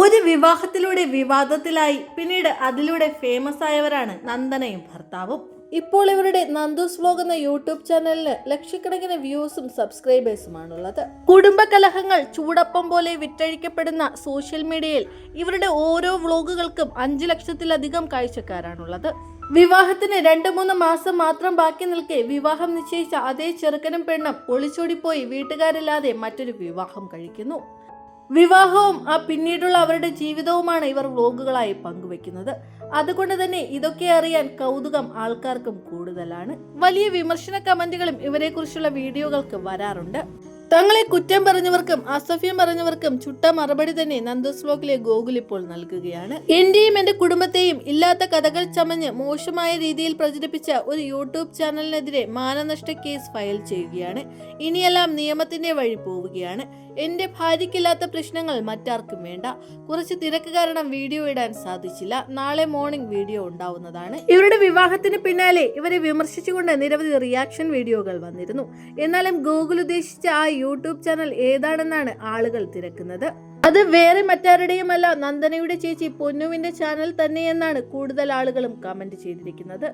ഒരു വിവാഹത്തിലൂടെ വിവാദത്തിലായി. പിന്നീട് അതിലൂടെ ഫേമസ് ആയവരാണ് നന്ദനയും ഭർത്താവും. ഇപ്പോൾ ഇവരുടെ നന്ദൂസ് വ്ലോഗ് എന്ന യൂട്യൂബ് ചാനലിന് ലക്ഷക്കണക്കിന് വ്യൂസും സബ്സ്ക്രൈബേഴ്സുമാണുള്ളത്. കുടുംബ കലഹങ്ങൾ ചൂടപ്പം പോലെ വിറ്റഴിക്കപ്പെടുന്ന സോഷ്യൽ മീഡിയയിൽ ഇവരുടെ ഓരോ വ്ലോഗുകൾക്കും അഞ്ചു ലക്ഷത്തിലധികം കാഴ്ചക്കാരാണുള്ളത്. വിവാഹത്തിന് രണ്ട് മൂന്ന് മാസം മാത്രം ബാക്കി നിൽക്കെ വിവാഹം നിശ്ചയിച്ച അതേ ചെറുക്കനും പെണ്ണും ഒളിച്ചോടിപ്പോയി വീട്ടുകാരില്ലാതെ മറ്റൊരു വിവാഹം കഴിക്കുന്നു. വിവാഹവും ആ പിന്നീടുള്ള അവരുടെ ജീവിതവുമാണ് ഇവർ വ്ലോഗുകളായി പങ്കുവെക്കുന്നത് അതുകൊണ്ട് തന്നെ ഇതൊക്കെ അറിയാൻ കൗതുകം ആൾക്കാർക്കും കൂടുതലാണ്. വലിയ വിമർശന കമന്റുകളും ഇവരെക്കുറിച്ചുള്ള വീഡിയോകൾക്ക് വരാറുണ്ട്. തങ്ങളെ കുറ്റം പറഞ്ഞവർക്കും അസഭ്യം പറഞ്ഞവർക്കും ചുട്ട മറുപടി തന്നെ നന്ദോസ് വ്ലോഗിലെ ഗോകുൽ ഇപ്പോൾ നൽകുകയാണ്. എന്റെയും എന്റെ കുടുംബത്തെയും ഇല്ലാത്ത കഥകൾ ചമഞ്ഞ് മോശമായ രീതിയിൽ പ്രചരിപ്പിച്ച ഒരു യൂട്യൂബ് ചാനലിനെതിരെ മാനനഷ്ട കേസ് ഫയൽ ചെയ്യുകയാണ്. ഇനിയെല്ലാം നിയമത്തിന്റെ വഴി പോവുകയാണ്. എന്റെ ഭാര്യയ്ക്കില്ലാത്ത പ്രശ്നങ്ങൾ മറ്റാർക്കും വേണ്ട. കുറച്ച് തിരക്ക് കാരണം വീഡിയോ ഇടാൻ സാധിച്ചില്ല. നാളെ മോർണിംഗ് വീഡിയോ ഉണ്ടാവുന്നതാണ്. ഇവരുടെ വിവാഹത്തിന് പിന്നാലെ ഇവരെ വിമർശിച്ചുകൊണ്ട് നിരവധി റിയാക്ഷൻ വീഡിയോകൾ വന്നിരുന്നു. എന്നാലും ഗൂഗിൾ ഉദ്ദേശിച്ച ആ യൂട്യൂബ് ചാനൽ ഏതാണെന്നാണ് ആളുകൾ തിരക്കുന്നത്. അത് വേറെ മറ്റാരുടെയുമല്ല നന്ദനയുടെ ചേച്ചി പൊന്നുവിന്റെ ചാനൽ തന്നെയെന്നാണ് കൂടുതൽ ആളുകളും കമന്റ് ചെയ്തിരിക്കുന്നത്.